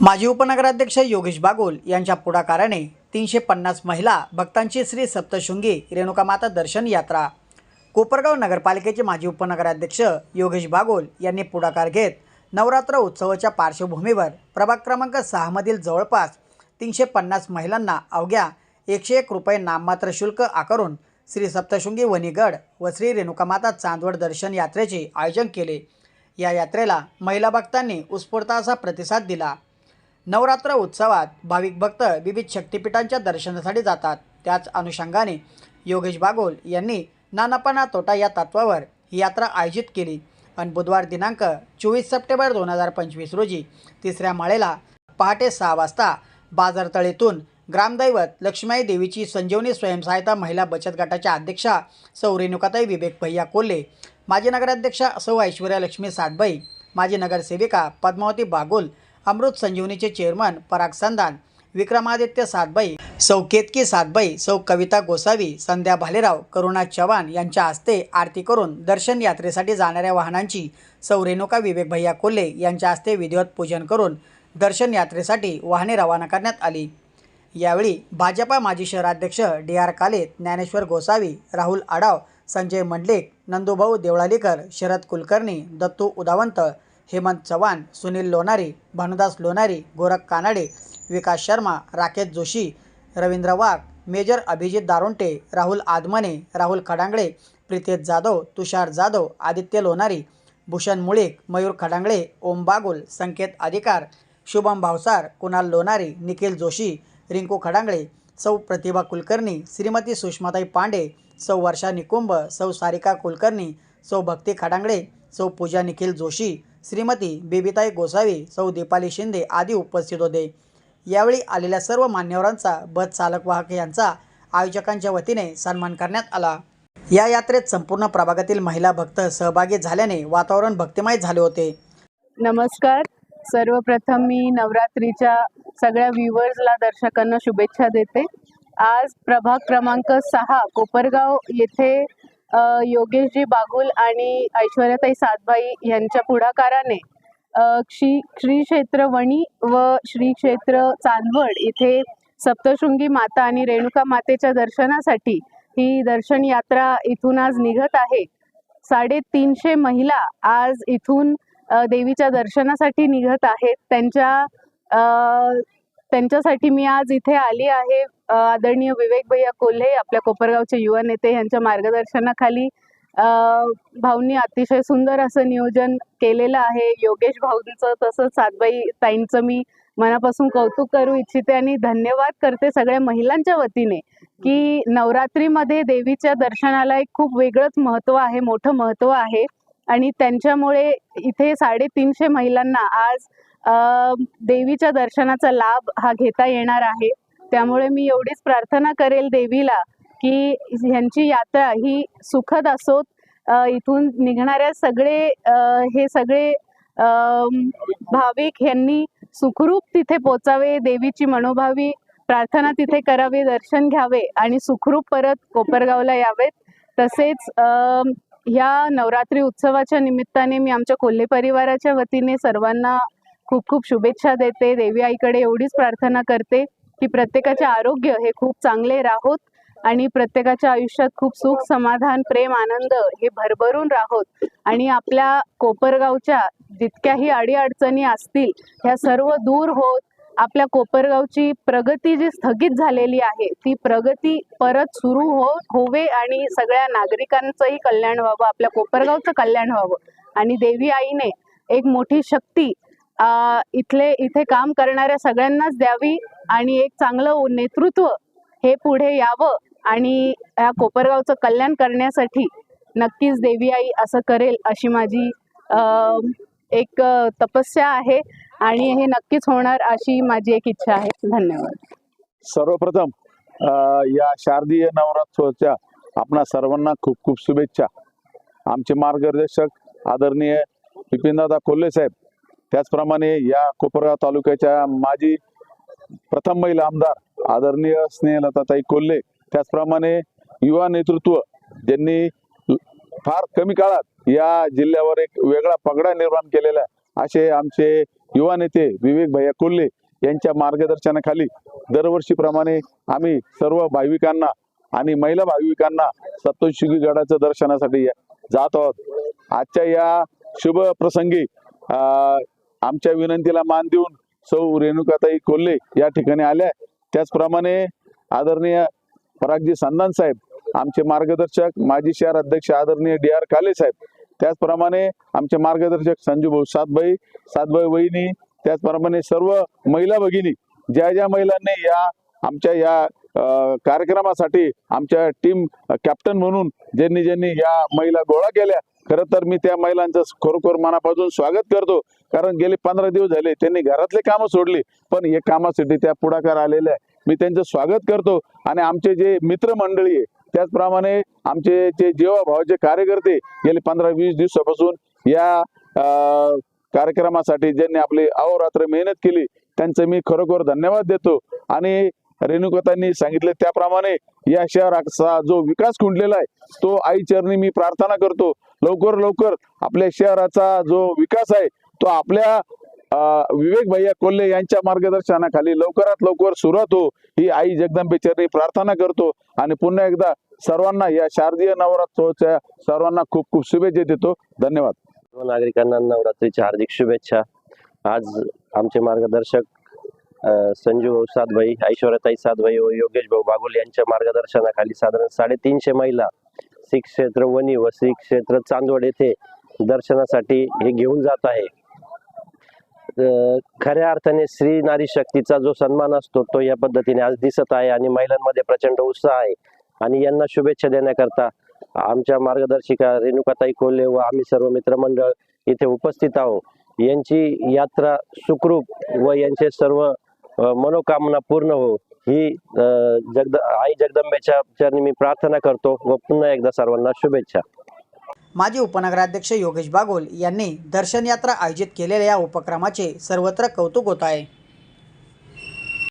माजी उपनगराध्यक्ष योगेश बागोल यांच्या पुढाकाराने तीनशे पन्नास महिला भक्तांची श्री सप्तशृंगी रेणुकामाता दर्शन यात्रा. कोपरगाव नगरपालिकेचे माजी उपनगराध्यक्ष योगेश बागोल यांनी पुढाकार घेत नवरात्र उत्सवाच्या पार्श्वभूमीवर प्रभाग क्रमांक सहामधील जवळपास तीनशे पन्नास महिलांना अवघ्या एकशे एक रुपये नाममात्र शुल्क आकारून श्री सप्तशृंगी वणीगड व श्री रेणुकामाता चांदवड दर्शन यात्रेचे आयोजन केले. या यात्रेला महिला भक्तांनी उत्स्फूर्त असा प्रतिसाद दिला. नवरात्र उत्सवात भाविक भक्त विविध शक्तिपीठांच्या दर्शनासाठी जातात. त्याच अनुषंगाने योगेश बागोल यांनी नानापणा तोटा या तत्वावर ही यात्रा आयोजित केली. आणि बुधवार दिनांक चोवीस सप्टेंबर दोन हजार पंचवीस रोजी तिसऱ्या माळेला पहाटे सहा वाजता बाजारतळेतून ग्रामदैवत लक्ष्मीबाई देवीची संजीवनी स्वयंसहायता महिला बचत गटाच्या अध्यक्षा सौ रेणुकाताई विवेक भैया कोल्हे माजी नगराध्यक्षा सौ ऐश्वर्या लक्ष्मी सातबाई माजी नगरसेविका पद्मावती बागुल अमृत संजीवनीचे चेअरमन पराग संदान विक्रमादित्य सातबाई सौ केतकी सातबाई सौ कविता गोसावी संध्या भालेराव करुणा चव्हाण यांच्या हस्ते आरती करून दर्शन यात्रेसाठी जाणाऱ्या वाहनांची सौ रेणुका विवेक भैया कोल्हे यांच्या हस्ते विधिवत पूजन करून दर्शन यात्रेसाठी वाहने रवाना करण्यात आली. यावेळी भाजपा माजी शहराध्यक्ष D R Kalet Dnyaneshwar Gosavi Rahul Adav Sanjay Mandlek Nandubhau Deolalikar Sharad Kulkarni Dattu Udavant Hemant Chavan Sunil Lonari Bhanudas Lonari Gorakh Kanade Vikas Sharma Rakesh Joshi Ravindra Wagh major Abhijit Daronte Rahul Adamne Rahul Khadangale Pritesh Jadhav Tushar Jadhav Aditya Lonari Bhushan Mulik Mayur Khadangale Om Bagul Sanket Adhikar Shubham Bhavsar Kunal Lonari Nikhil Joshi Rinku खडांगळे सौ प्रतिभा कुलकर्णी श्रीमती सुषमाताई पांडे सौ वर्षा निकुंभ सौ सारिका कुलकर्णी सौ भक्ती खडांगळे सौ पूजा निखिल जोशी श्रीमती बेबीताई गोसावी सौ दीपाली शिंदे आदी उपस्थित होते. यावेळी आलेल्या सर्व मान्यवरांचा बस चालक वाहक यांचा आयोजकांच्या वतीने सन्मान करण्यात आला. या यात्रेत संपूर्ण प्रभागातील महिला भक्त सहभागी झाल्याने वातावरण भक्तिमय झाले होते. नमस्कार. सर्वप्रथम मी नवरात्रीच्या सगळ्या व्ह्युअर्सला दर्शकांना शुभेच्छा देते. आज प्रभाग क्रमांक सहा कोपरगाव येथे योगेशजी बागुल आणि ऐश्वर्याताई सातभाई यांच्या पुढाकाराने श्री श्री क्षेत्र वणी व श्री क्षेत्र चांदवड इथे सप्तशृंगी माता आणि रेणुका मातेच्या दर्शनासाठी ही दर्शन यात्रा इथून आज निघत आहे. साडेतीनशे महिला आज इथून देवीच्या दर्शनासाठी निघत आहेत. त्यांच्या अ, त्यांच्यासाठी मी आज इथे आली आहे. आदरणीय विवेक भैया कोल्हे आपल्या कोपरगावचे युवा नेते यांच्या मार्गदर्शनाखाली भाऊंनी अतिशय सुंदर असं नियोजन केलेलं आहे. योगेश भाऊंचं तसंच सातबाई ताईंचं मी मनापासून कौतुक करू इच्छिते आणि धन्यवाद करते सगळ्या महिलांच्या वतीने की नवरात्रीमध्ये देवीच्या दर्शनाला एक खूप वेगळंच महत्त्व आहे मोठं महत्त्व आहे. आणि त्यांच्यामुळे इथे साडेतीनशे महिलांना आज देवीच्या दर्शनाचा लाभ हा घेता येणार आहे. त्यामुळे मी एवढीच प्रार्थना करेल देवीला की ह्यांची यात्रा ही सुखद असोत. इथून निघणाऱ्या सगळे हे सगळे भाविक यांनी सुखरूप तिथे पोचावे देवीची मनोभावी प्रार्थना तिथे करावी दर्शन घ्यावे आणि सुखरूप परत कोपरगावला यावेत. तसेच ह्या नवरात्री उत्सवाच्या निमित्ताने मी आमच्या कोल्हे परिवाराच्या वतीने सर्वांना खूप खूप शुभेच्छा देते. देवी आईकडे एवढीच प्रार्थना करते. की प्रत्येकाचे आरोग्य हे खूप चांगले राहोत आणि प्रत्येकाच्या आयुष्यात खूप सुख समाधान प्रेम आनंद हे भरभरून राहोत. आणि आपल्या कोपरगावच्या जितक्याही अडीअडचणी असतील ह्या सर्व दूर होत आपल्या कोपरगावची प्रगती जी स्थगित झालेली आहे ती प्रगती परत सुरू हो होवे आणि सगळ्या नागरिकांचंही कल्याण व्हावं आपल्या कोपरगावचं कल्याण व्हावं. आणि देवी आईने एक मोठी शक्ती इथले इथे काम करणाऱ्या सगळ्यांनाच द्यावी आणि एक चांगलं नेतृत्व हे पुढे यावं आणि या कोपरगावचं कल्याण करण्यासाठी नक्कीच देवी आई असं करेल अशी माझी एक तपस्या आहे आणि हे नक्कीच होणार अशी माझी एक इच्छा आहे. धन्यवाद. सर्वप्रथम या शारदीय नवरात्रोत्सवाच्या आपणा सर्वांना खूप खूप शुभेच्छा. आमचे मार्गदर्शक आदरणीय विपिनदादा कोल्हे साहेब त्याचप्रमाणे या कोपरगाव तालुक्याच्या माजी प्रथम महिला आमदार आदरणीय स्नेहलताताई कोल्हे त्याचप्रमाणे युवा नेतृत्व ज्यांनी फार कमी काळात या जिल्ह्यावर एक वेगळा पगडा निर्माण केलेला आहे असे आमचे युवा नेते विवेक भैया कोल्हे यांच्या मार्गदर्शनाखाली दरवर्षीप्रमाणे आम्ही सर्व भाविकांना आणि महिला भाविकांना सप्तशृंगी गडाच्या दर्शनासाठी जात आहोत. आजच्या या शुभ प्रसंगी आमच्या विनंतीला मान देऊन सौ रेणुकाताई कोल्हे या ठिकाणी आल्या. त्याचप्रमाणे आदरणीय परागजी संदान साहेब आमचे मार्गदर्शक माजी शहर अध्यक्ष आदरणीय डी आर काले साहेब त्याचप्रमाणे आमचे मार्गदर्शक संजू भाऊ सातभाई सातभाई वहिनी त्याचप्रमाणे सर्व महिला भगिनी ज्या ज्या महिलांनी या आमच्या या कार्यक्रमासाठी आमच्या टीम कॅप्टन म्हणून ज्यांनी ज्यांनी या महिला गोळा केल्या खरं तर मी त्या महिलांचं खरोखर मनापासून स्वागत करतो. कारण गेले पंधरा दिवस झाले त्यांनी घरातले कामं सोडली पण हे कामासाठी त्या पुढाकार आलेल्या आहे. मी त्यांचं स्वागत करतो. आणि आमचे जे मित्रमंडळी आहे त्याचप्रमाणे आमचे जे जेवाभावाचे कार्यकर्ते गेले पंधरा वीस दिवसापासून या कार्यक्रमासाठी ज्यांनी आपली अहोरात्र मेहनत केली त्यांचं मी खरोखर धन्यवाद देतो. आणि रेणुकतांनी सांगितले त्याप्रमाणे या शहराचा जो विकास खुंटलेला आहे तो आई चरणी मी प्रार्थना करतो. लवकर लवकर. आपल्या शहराचा जो विकास आहे तो आपल्या विवेक भैया कोल्हे यांच्या मार्गदर्शनाखाली लवकरात लवकर सुरुवात हो ही आई जगदंबेचरणी प्रार्थना करतो आणि पुन्हा एकदा सर्वांना या शारदीय नवरात्रोत्सवाच्या सर्वांना खूप खूप शुभेच्छा देतो. धन्यवाद. सर्व नागरिकांना नवरात्रीच्या हार्दिक शुभेच्छा. आज आमचे मार्गदर्शक संजू भाऊ सातभाई ऐश्वर्याताई सातभाई व योगेश भाऊ बागुल यांच्या मार्गदर्शनाखाली साधारण साडेतीनशे महिला श्री क्षेत्र वणी व श्री क्षेत्र चांदवड येथे दर्शनासाठी हे घेऊन जात आहे. खऱ्या अर्थाने स्त्री नारी शक्तीचा जो सन्मान असतो तो या पद्धतीने आज दिसत आहे आणि महिलांमध्ये प्रचंड उत्साह आहे. आणि यांना शुभेच्छा देण्याकरता आमच्या मार्गदर्शिका रेणुकाताई कोल्हे व आम्ही सर्व मित्रमंडळ इथे उपस्थित आहोत. यांची यात्रा सुखरूप व यांचे सर्व मनोकामना पूर्ण हो ही जगद आई जगदंबेच्या चरणी मी प्रार्थना करतो व पुन्हा एकदा सर्वांना शुभेच्छा. माजी उपनगराध्यक्ष योगेश बागोल यांनी दर्शन यात्रा आयोजित केलेल्या या उपक्रमाचे सर्वत्र कौतुक होत आहे.